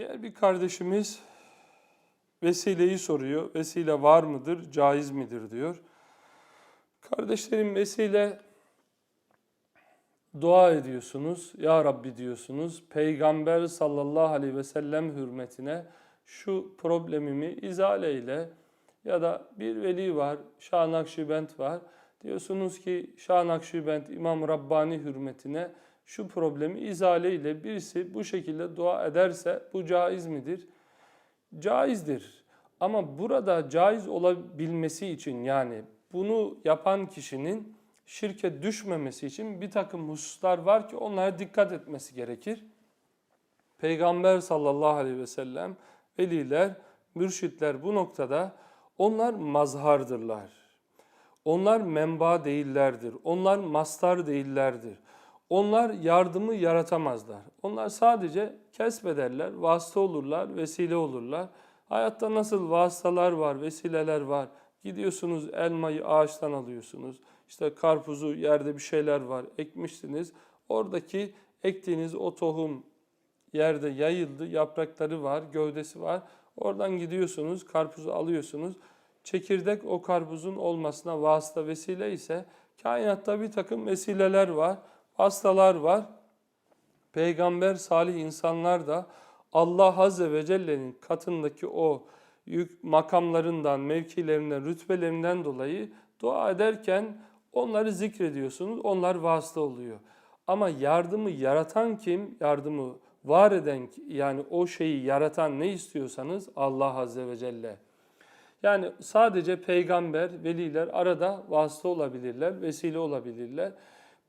Diğer bir kardeşimiz vesileyi soruyor. Vesile var mıdır, caiz midir diyor. Kardeşlerim vesile dua ediyorsunuz. Ya Rabbi diyorsunuz. Peygamber sallallahu aleyhi ve sellem hürmetine şu problemimi izale eyle. Ya da bir veli var, Şah Nakşibend var. Diyorsunuz ki Şah Nakşibend İmam Rabbani hürmetine şu problemi izale ile birisi bu şekilde dua ederse bu caiz midir? Caizdir. Ama burada caiz olabilmesi için yani bunu yapan kişinin şirke düşmemesi için bir takım hususlar var ki onlara dikkat etmesi gerekir. Peygamber sallallahu aleyhi ve sellem, veliler, mürşitler bu noktada onlar mazhardırlar. Onlar menba değillerdir. Onlar mastar değillerdir. Onlar yardımı yaratamazlar. Onlar sadece kesbederler, vasıta olurlar, vesile olurlar. Hayatta nasıl vasıtalar var, vesileler var. Gidiyorsunuz elmayı ağaçtan alıyorsunuz. İşte karpuzu yerde bir şeyler var, ekmişsiniz. Oradaki ektiğiniz o tohum yerde yayıldı, yaprakları var, gövdesi var. Oradan gidiyorsunuz, karpuzu alıyorsunuz. Çekirdek o karpuzun olmasına vasıta vesile ise kainatta bir takım vesileler var, vasıtalar var. Peygamber, salih insanlar da Allah Azze ve Celle'nin katındaki o yük makamlarından, mevkilerinden, rütbelerinden dolayı dua ederken onları zikrediyorsunuz, onlar vasıta oluyor. Ama yardımı yaratan kim? Yardımı var eden yani o şeyi yaratan ne istiyorsanız Allah Azze ve Celle. Yani sadece peygamber, veliler arada vasıta olabilirler, vesile olabilirler.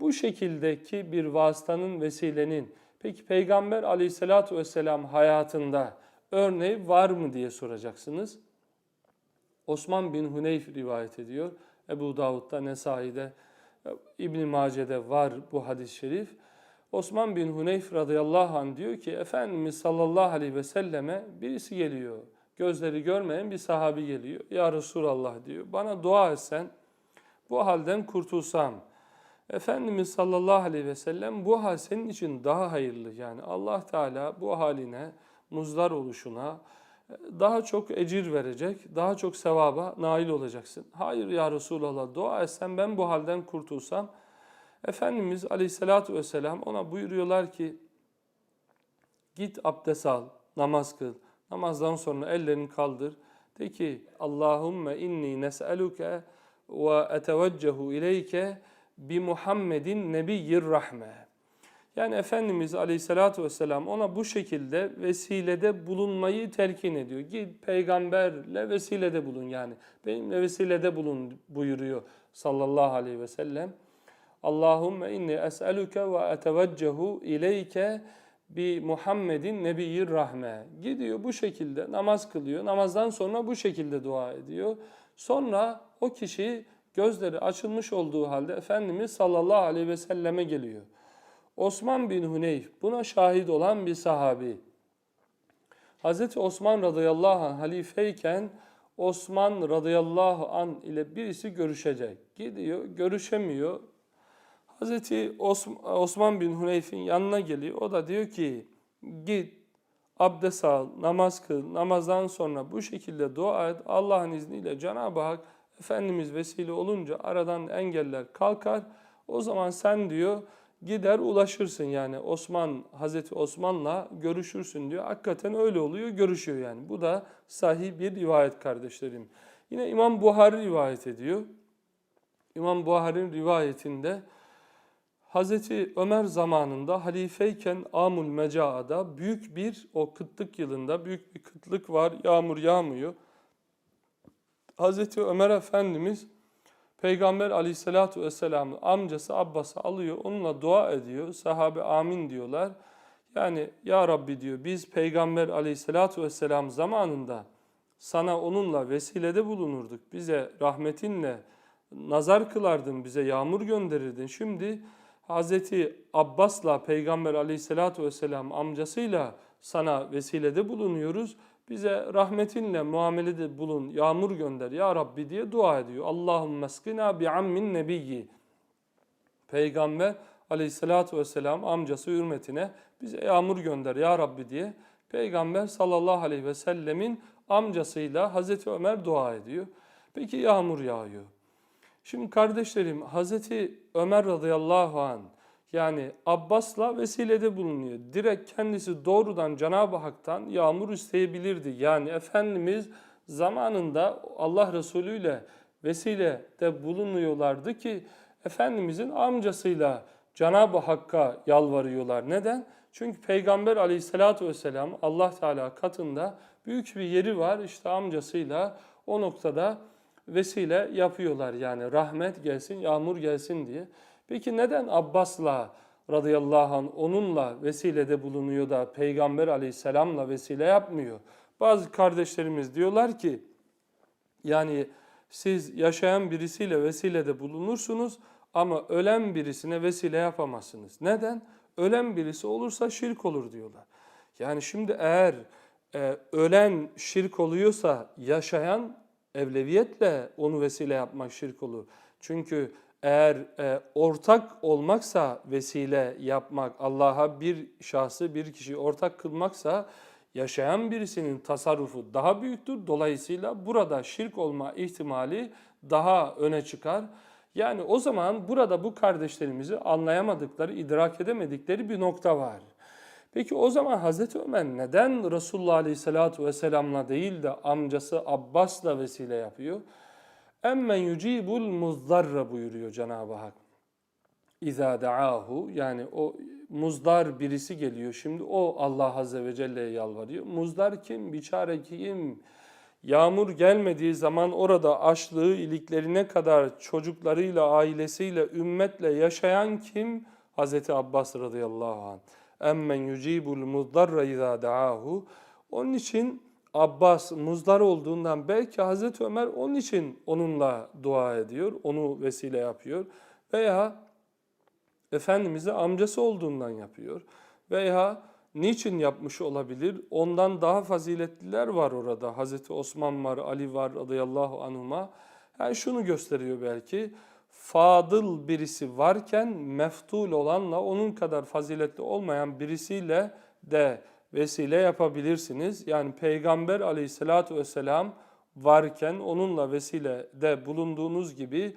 Bu şekildeki bir vasıtanın, vesilenin peki peygamber aleyhissalatu vesselam hayatında örneği var mı diye soracaksınız. Osman bin Huneyf rivayet ediyor. Ebu Davud'da, Nesai'de, İbn Mace'de var bu hadis-i şerif. Osman bin Huneyf radıyallahu anh diyor ki Efendimiz sallallahu aleyhi ve selleme birisi geliyor. Gözleri görmeyen bir sahabi geliyor. Ya Resulallah diyor. Bana dua etsen bu halden kurtulsam. Efendimiz sallallahu aleyhi ve sellem bu hal senin için daha hayırlı. Yani Allah Teala bu haline, muzlar oluşuna daha çok ecir verecek, daha çok sevaba nail olacaksın. Hayır ya Resulallah dua etsen ben bu halden kurtulsam. Efendimiz aleyhissalatu vesselam ona buyuruyorlar ki git abdest al, namaz kıl. Namazdan sonra ellerini kaldır. De ki Allahümme inni nes'eluke ve eteveccehu ileyke bi Muhammedin nebiyyir rahme. Yani Efendimiz Aleyhisselatü Vesselam ona bu şekilde vesilede bulunmayı telkin ediyor. Git peygamberle vesilede bulun yani. Benimle vesilede bulun buyuruyor sallallahu aleyhi ve sellem. Allahümme inni es'eluke ve eteveccehu ileyke bi Muhammedin nebiyyir rahme. Gidiyor bu şekilde namaz kılıyor. Namazdan sonra bu şekilde dua ediyor. Sonra o kişi gözleri açılmış olduğu halde Efendimiz sallallahu aleyhi ve selleme geliyor. Osman bin Huneyf buna şahit olan bir sahabi. Hazreti Osman radıyallahu anh halifeyken Osman radıyallahu an ile birisi görüşecek. Gidiyor, görüşemiyor. Hazreti Osman bin Huneyf'in yanına geliyor. O da diyor ki git abdest al, namaz kıl, namazdan sonra bu şekilde dua et. Allah'ın izniyle Cenab-ı Hak Efendimiz vesile olunca aradan engeller kalkar. O zaman sen diyor gider ulaşırsın yani Osman Hazreti Osman'la görüşürsün diyor. Hakikaten öyle oluyor, görüşüyor yani. Bu da sahih bir rivayet kardeşlerim. Yine İmam Buhari rivayet ediyor. İmam Buhari'nin rivayetinde Hazreti Ömer zamanında halifeyken Amul Mecaa'da büyük bir o kıtlık yılında büyük bir kıtlık var. Yağmur yağmıyor. Hazreti Ömer Efendimiz Peygamber aleyhissalatu vesselam'ın amcası Abbas'ı alıyor. Onunla dua ediyor. Sahabe amin diyorlar. Yani ya Rabbi diyor biz Peygamber aleyhissalatu vesselam zamanında sana onunla vesilede bulunurduk. Bize rahmetinle nazar kılardın, bize yağmur gönderirdin. Şimdi Hazreti Abbas'la Peygamber aleyhissalatu vesselam amcasıyla sana vesilede bulunuyoruz. Bize rahmetinle muamelede bulun, yağmur gönder ya Rabbi diye dua ediyor. Allahümme skina bi ammin nebiyyi. Peygamber aleyhissalatu vesselam amcası hürmetine bize yağmur gönder ya Rabbi diye Peygamber sallallahu aleyhi ve sellemin amcasıyla Hazreti Ömer dua ediyor. Peki yağmur yağıyor. Şimdi kardeşlerim Hazreti Ömer radıyallahu an yani Abbas'la vesilede bulunuyor. Direkt kendisi doğrudan Cenab-ı Hak'tan yağmur isteyebilirdi. Yani Efendimiz zamanında Allah Resulü ile vesilede bulunuyorlardı ki Efendimizin amcasıyla Cenab-ı Hakk'a yalvarıyorlar. Neden? Çünkü Peygamber aleyhissalatu vesselam Allah Teala katında büyük bir yeri var. İşte amcasıyla o noktada vesile yapıyorlar. Yani rahmet gelsin, yağmur gelsin diye. Peki neden Abbas'la radıyallahu anh onunla vesilede bulunuyor da Peygamber aleyhisselamla vesile yapmıyor? Bazı kardeşlerimiz diyorlar ki yani siz yaşayan birisiyle vesilede bulunursunuz ama ölen birisine vesile yapamazsınız. Neden? Ölen birisi olursa şirk olur diyorlar. Yani şimdi eğer e, ölen şirk oluyorsa yaşayan evleviyetle onu vesile yapmak şirk olur. Çünkü eğer e, ortak olmaksa vesile yapmak, Allah'a bir şahsı, bir kişi ortak kılmaksa yaşayan birisinin tasarrufu daha büyüktür. Dolayısıyla burada şirk olma ihtimali daha öne çıkar. Yani o zaman burada bu kardeşlerimizi anlayamadıkları, idrak edemedikleri bir nokta var. Peki o zaman Hazreti Ömer neden Resulullah Aleyhisselatü Vesselam'la değil de amcası Abbas'la vesile yapıyor? Emmen yucibul muzdarra buyuruyor Cenab-ı Hak. İza da'ahu yani o muzdar birisi geliyor. Şimdi o Allah Azze ve Celle'ye yalvarıyor. Muzdar kim? Biçare kim? Yağmur gelmediği zaman orada açlığı iliklerine kadar çocuklarıyla, ailesiyle, ümmetle yaşayan kim? Hazreti Abbas radıyallahu anh. Emmen yucibul muzdarra izâ da'ahu. Onun için Abbas muzdar olduğundan belki Hazreti Ömer onun için onunla dua ediyor, onu vesile yapıyor. Veya Efendimiz'e amcası olduğundan yapıyor. Veya niçin yapmış olabilir? Ondan daha faziletliler var orada. Hazreti Osman var, Ali var radıyallahu anhuma. Yani şunu gösteriyor belki. Fadıl birisi varken meftul olanla onun kadar faziletli olmayan birisiyle de vesile yapabilirsiniz. Yani Peygamber aleyhissalatu vesselam varken onunla vesile de bulunduğunuz gibi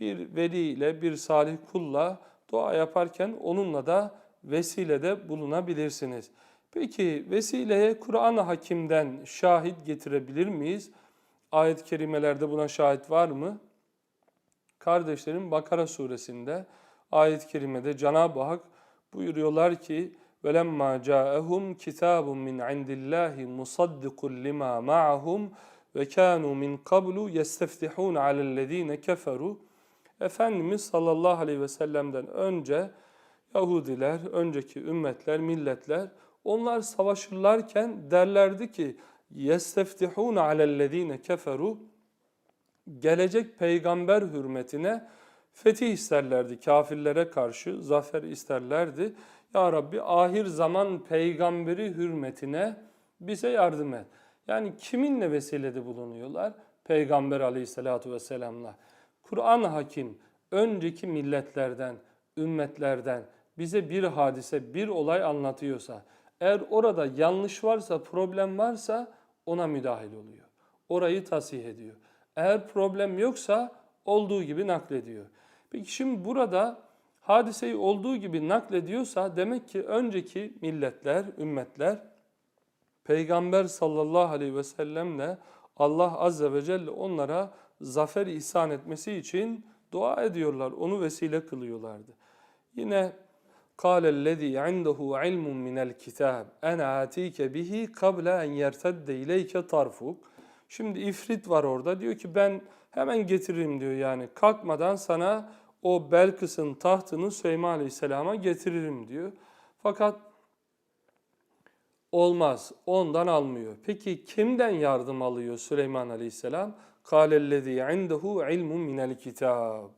bir veli ile bir salih kulla dua yaparken onunla da vesilede bulunabilirsiniz. Peki vesileye Kur'an-ı Hakim'den şahit getirebilir miyiz? Ayet-i kerimelerde buna şahit var mı? Kardeşlerim Bakara suresinde ayet-i kerimede Cenab-ı Hak buyuruyorlar ki وَلَمَّا جَاءَهُمْ كِتَابٌ مِّنْ عِنْدِ اللّٰهِ مُصَدِّقٌ لِمَا مَعَهُمْ وَكَانُوا مِنْ قَبْلُ يَسْتَفْتِحُونَ عَلَى الَّذ۪ينَ كَفَرُوا Efendimiz sallallahu aleyhi ve sellem'den önce Yahudiler, önceki ümmetler, milletler onlar savaşırlarken derlerdi ki يَسْتَفْتِحُونَ عَلَى الَّذ۪ينَ كَفَرُوا Gelecek peygamber hürmetine fetih isterlerdi. Kafirlere karşı zafer isterlerdi. Ya Rabbi ahir zaman peygamberi hürmetine bize yardım et. Yani kiminle vesilede bulunuyorlar? Peygamber aleyhissalatu vesselamla. Kur'an hakim önceki milletlerden, ümmetlerden bize bir hadise, bir olay anlatıyorsa, eğer orada yanlış varsa, problem varsa ona müdahil oluyor. Orayı tasih ediyor. Eğer problem yoksa olduğu gibi naklediyor. Peki şimdi burada hadiseyi olduğu gibi naklediyorsa demek ki önceki milletler, ümmetler Peygamber sallallahu aleyhi ve sellemle Allah azze ve celle onlara zafer ihsan etmesi için dua ediyorlar. Onu vesile kılıyorlardı. Yine قال الذي عنده علم من الكتاب أنا آتيك به قبل أن يرتد إليك طرفك Şimdi ifrit var orada. Diyor ki ben hemen getiririm diyor yani. Kalkmadan sana o Belkıs'ın tahtını Süleyman Aleyhisselam'a getiririm diyor. Fakat olmaz. Ondan almıyor. Peki kimden yardım alıyor Süleyman Aleyhisselam? Kâlellezî indehu ilmun minel kitab.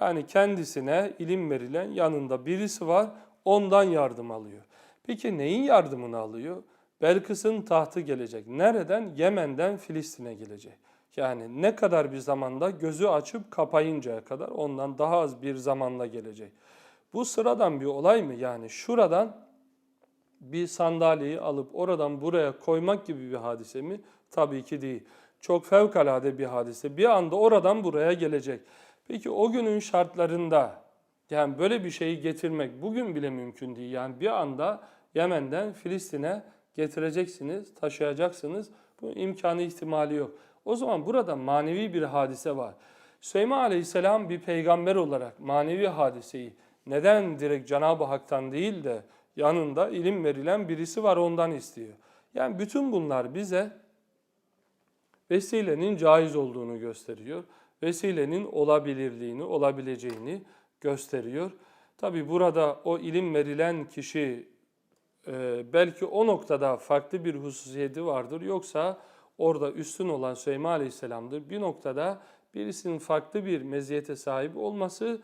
Yani kendisine ilim verilen yanında birisi var. Ondan yardım alıyor. Peki neyin yardımını alıyor? Belkıs'ın tahtı gelecek. Nereden? Yemen'den Filistin'e gelecek. Yani ne kadar bir zamanda gözü açıp kapayıncaya kadar ondan daha az bir zamanda gelecek. Bu sıradan bir olay mı? Yani şuradan bir sandalyeyi alıp oradan buraya koymak gibi bir hadise mi? Tabii ki değil. Çok fevkalade bir hadise. Bir anda oradan buraya gelecek. Peki o günün şartlarında yani böyle bir şeyi getirmek bugün bile mümkün değil. Yani bir anda Yemen'den Filistin'e getireceksiniz, taşıyacaksınız. Bu imkanı ihtimali yok. O zaman burada manevi bir hadise var. Süleyman Aleyhisselam bir peygamber olarak manevi hadiseyi neden direkt Cenab-ı Hak'tan değil de yanında ilim verilen birisi var ondan istiyor. Yani bütün bunlar bize vesilenin caiz olduğunu gösteriyor. Vesilenin olabilirliğini, olabileceğini gösteriyor. Tabi burada o ilim verilen kişi e, belki o noktada farklı bir hususiyeti vardır. Yoksa orada üstün olan Süleyman Aleyhisselam'dır. Bir noktada birisinin farklı bir meziyete sahip olması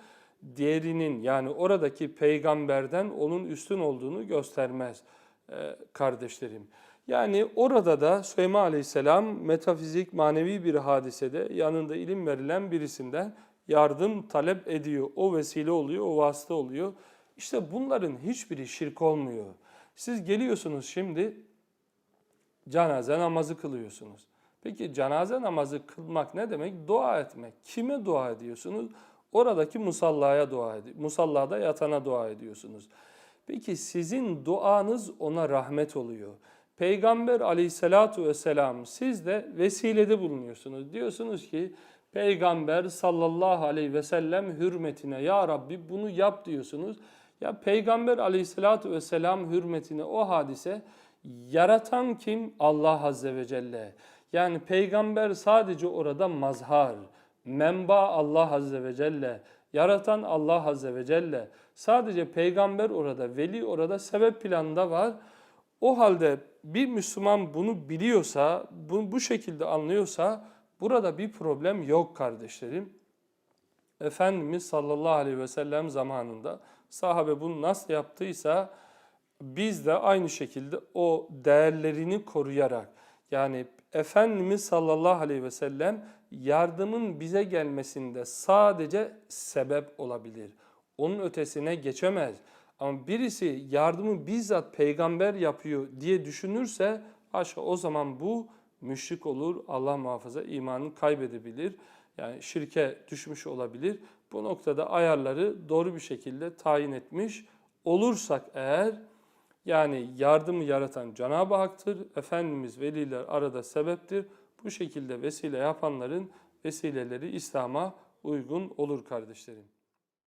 diğerinin yani oradaki peygamberden onun üstün olduğunu göstermez e, kardeşlerim. Yani orada da Süleyman Aleyhisselam metafizik manevi bir hadisede yanında ilim verilen birisinden yardım talep ediyor. O vesile oluyor, o vasıta oluyor. İşte bunların hiçbiri şirk olmuyor. Siz geliyorsunuz şimdi cenaze namazı kılıyorsunuz. Peki cenaze namazı kılmak ne demek? Dua etmek. Kime dua ediyorsunuz? Oradaki musallaya dua ediyorsunuz. Musallada yatana dua ediyorsunuz. Peki sizin duanız ona rahmet oluyor. Peygamber aleyhissalatu vesselam siz de vesilede bulunuyorsunuz. Diyorsunuz ki Peygamber sallallahu aleyhi ve sellem hürmetine ya Rabbi bunu yap diyorsunuz. Ya Peygamber aleyhissalatu vesselam hürmetine o hadise yaratan kim? Allah azze ve celle. Yani peygamber sadece orada mazhar, menba Allah azze ve celle, yaratan Allah azze ve celle. Sadece peygamber orada, veli orada, sebep planında var. O halde bir Müslüman bunu biliyorsa, bu, bu şekilde anlıyorsa burada bir problem yok kardeşlerim. Efendimiz sallallahu aleyhi ve sellem zamanında sahabe bunu nasıl yaptıysa biz de aynı şekilde o değerlerini koruyarak yani Efendimiz sallallahu aleyhi ve sellem yardımın bize gelmesinde sadece sebep olabilir. Onun ötesine geçemez. Ama birisi yardımı bizzat peygamber yapıyor diye düşünürse aşağı o zaman bu müşrik olur. Allah muhafaza imanını kaybedebilir. Yani şirke düşmüş olabilir. Bu noktada ayarları doğru bir şekilde tayin etmiş olursak eğer yani yardımı yaratan Cenab-ı Hak'tır. Efendimiz veliler arada sebeptir. Bu şekilde vesile yapanların vesileleri İslam'a uygun olur kardeşlerim.